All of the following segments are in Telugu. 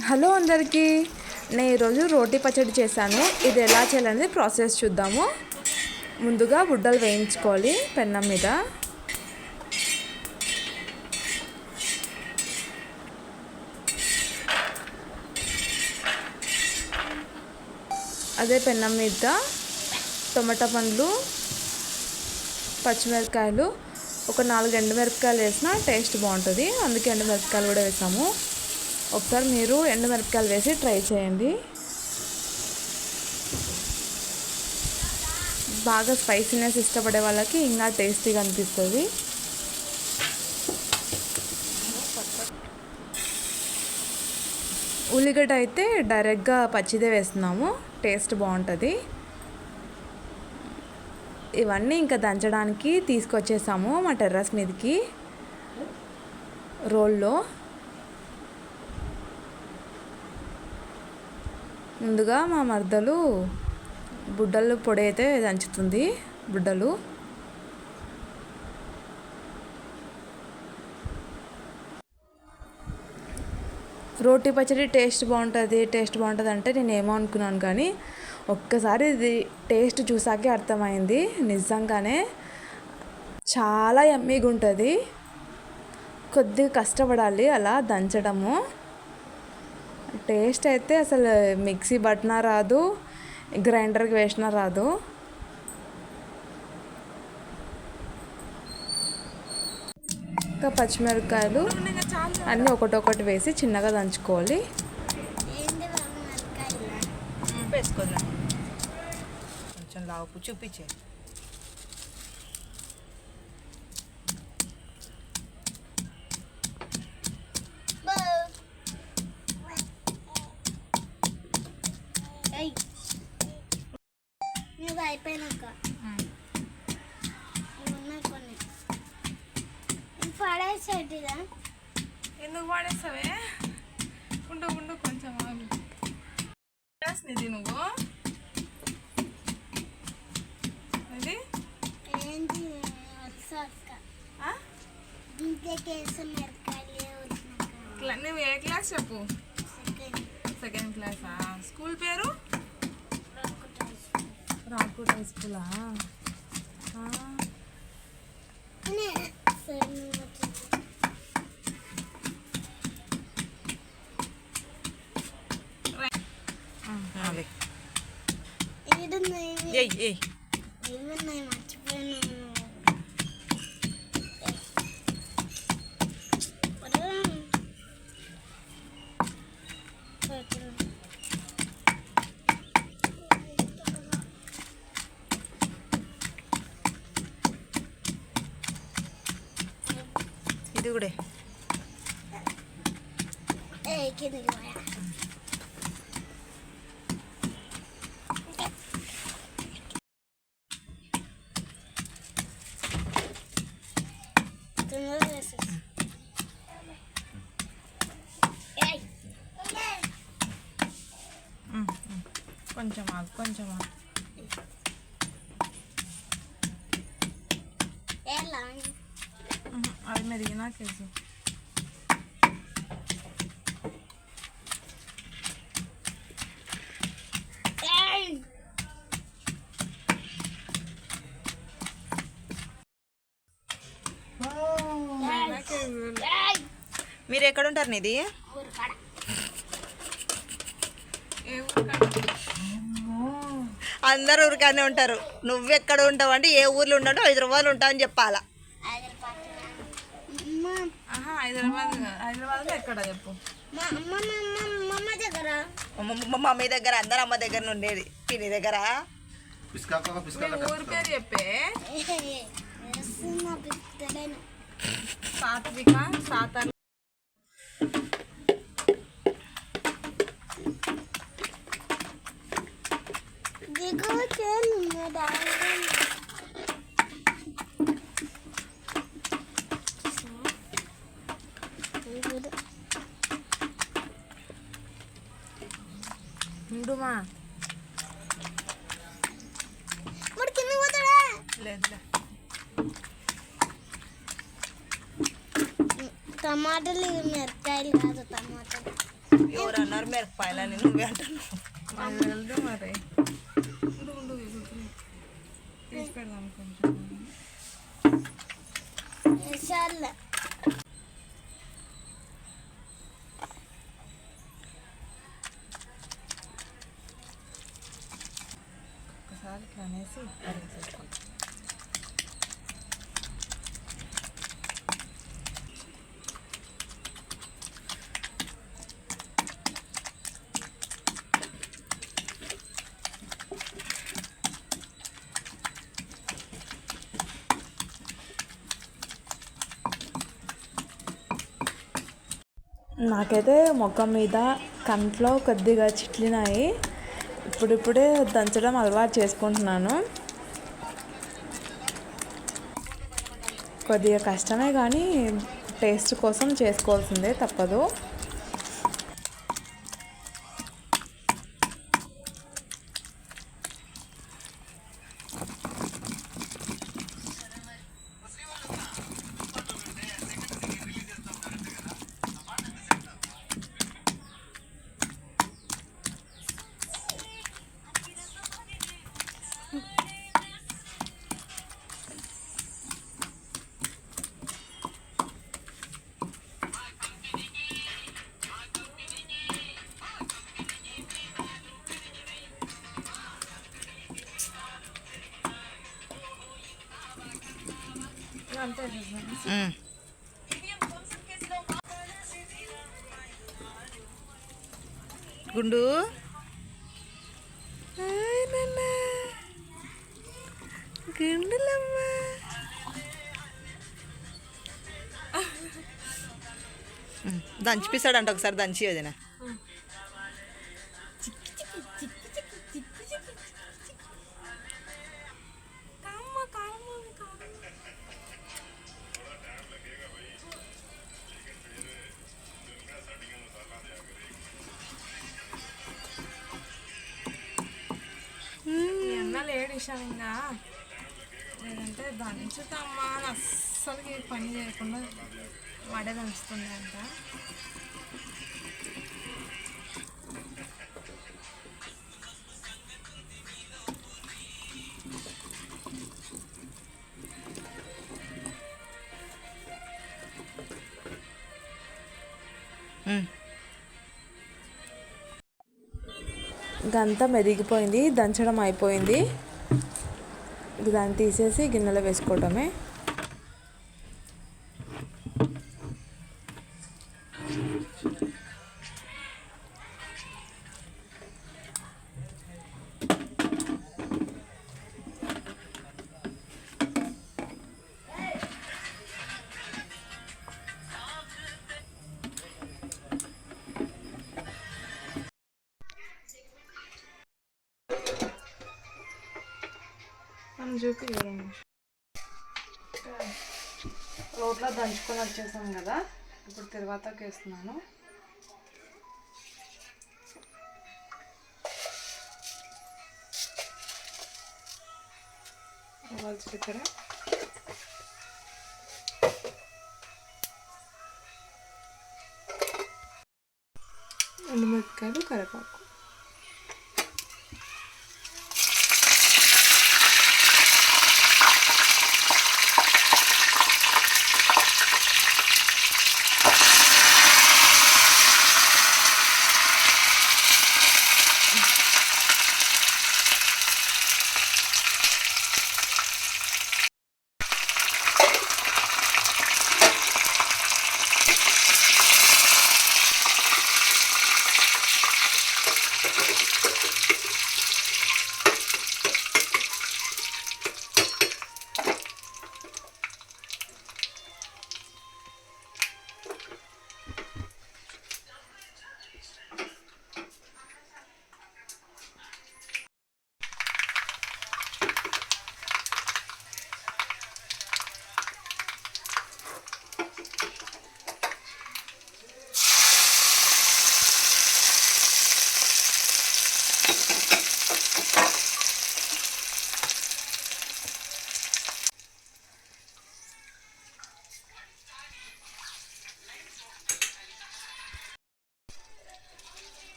హలో అందరికీ. నేను ఈరోజు రోటీ పచ్చడి చేశాను. ఇది ఎలా చేయాలనేది ప్రాసెస్ చూద్దాము. ముందుగా గుడ్డలు వేయించుకోవాలి పెన్నం మీద. అదే పెన్నం మీద టొమాటో పండ్లు పచ్చిమిరపకాయలు ఒక నాలుగు ఎండుమిరపకాయలు వేసినా టేస్ట్ బాగుంటుంది. అందుకే ఎండుమిరపకాయలు కూడా వేసాము. ఒకసారి మీరు ఎండుమిరపకాయలు వేసి ట్రై చేయండి. బాగా స్పైసీనెస్ ఇష్టపడే వాళ్ళకి ఇంకా టేస్టీగా అనిపిస్తుంది. ఉల్లిగడ్డ అయితే డైరెక్ట్గా పచ్చిదే వేస్తున్నాము టేస్ట్ బాగుంటుంది. ఇవన్నీ ఇంకా దంచడానికి తీసుకొచ్చేసాము మా టెర్రస్ మీదకి రోల్లో. ముందుగా మా మరదలు బుడ్డలు పొడి అయితే దంచుతుంది బుడ్డలు. రోటీ పచ్చడి టేస్ట్ బాగుంటుంది టేస్ట్ బాగుంటుంది అంటే నేను ఏమో అనుకున్నాను కానీ ఒక్కసారి ఇది టేస్ట్ చూసాకే అర్థమైంది. నిజంగానే చాలా ఎమ్మీగా ఉంటుంది కొద్దిగా కష్టపడాలి అలా దంచడము. టేస్ట్ అయితే అసలు మిక్సీ పట్టినా రాదు గ్రైండర్కి వేసినా రాదు. ఇంకా పచ్చిమిరపకాయలు అన్నీ ఒకటొకటి వేసి చిన్నగా దంచుకోవాలి. కొంచెం లావుపు చూపించే. నువ్వు అయిపోయినాక. కొన్ని. పడేసేటిదా ఎందుకు వాడేస్తావే ఉండు ఉండు కొంచెం ఆగు. నిధి నువ్వు. ఇది ఏంటి నువ్వు ఏ క్లాస్ చెప్పు? సెకండ్ క్లాసా స్కూల్ పేరు? రాకుట్ హై స్కూలా సరే నువ్వు వచ్చి అవి ఏడున్నాయి ఏయ్ ఏయ్ ఇది కూడా ఏ కిందకి పోయా తొందరగా వేసేసి ఏయ్ కొంచెం ఆగు కొంచెం ఆగు ఎలా ఉహు, అది మెరిగినాకేసు ఏయ్ ఏయ్ మీరు ఎక్కడ ఉంటారు నీది ఊరుకాడ? అందరు ఊరికానే ఉంటారు. నువ్వెక్కడ ఉంటావు అంటే ఏ ఊర్లో ఉంటావు హైదరాబాద్లో ఉంటావు అని చెప్పాలా? ఆహా హైదరాబాద్ హైదరాబాద్లో ఎక్కడ చెప్పు? మా అమ్మ మా అమ్మ మా అమ్మ దగ్గర. మా- మా మమ్మీ దగ్గర అందరు అమ్మ దగ్గర ఉండేది. పిన్ని దగ్గర. ఊరి పేరు చెప్పే. సాత్విక సాతర్ దిగు లేదులే టమాటాలు మిరపకాయలు కాదు టమాటాలు. ఎవరు అన్నారు మిరపకాయలని? నువ్వే అంటున్నావు. మరి. తీసి పెడదాం కొంచెం. ఒకసారి ఇట్లా అనేసి అరేసేసుకో. నాకైతే ముఖం మీద కంట్లో కొద్దిగా చిట్లినాయి ఇప్పుడిప్పుడే దంచడం అలవాటు చేసుకుంటున్నాను. కొద్దిగా కష్టమే కానీ టేస్ట్ కోసం చేసుకోవాల్సిందే తప్పదు. గుండు. గుండులమ్మ. దంచిపిస్తాడంట ఒకసారి దంచి వదిన. ఇష్టం ఇంకా లేదంటే దంచుతామ్మా అని అస్సలకి పని చేయకుండా వాడే దంచుతుంది అంట ఉమ్. ఇదంతా మెదిగిపోయింది దంచడం అయిపోయింది. ఇది దాన్ని తీసేసి గిన్నెలో వేసుకోవటమే. చూపి రోట్లో దంచుకొని వచ్చేసాం కదా. ఇప్పుడు తిరువాతకి వేస్తున్నాను. ఇక్కడ ఎండుమిరపకాయలు కరివేపాకు.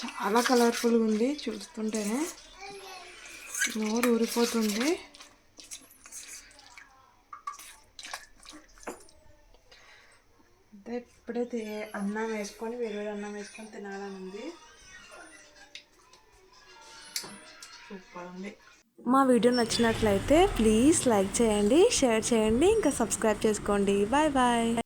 చాలా కలర్ఫుల్గా ఉంది చూస్తుంటేనే నోరు ఊరిపోతుంది. అంటే ఇప్పుడే అన్నం వేసుకొని వేరే అన్నం వేసుకొని తినాలని ఉంది. సూపర్ ఉంది. మా వీడియో నచ్చినట్లయితే ప్లీజ్ లైక్ చేయండి షేర్ చేయండి ఇంకా సబ్స్క్రైబ్ చేసుకోండి. Bye bye.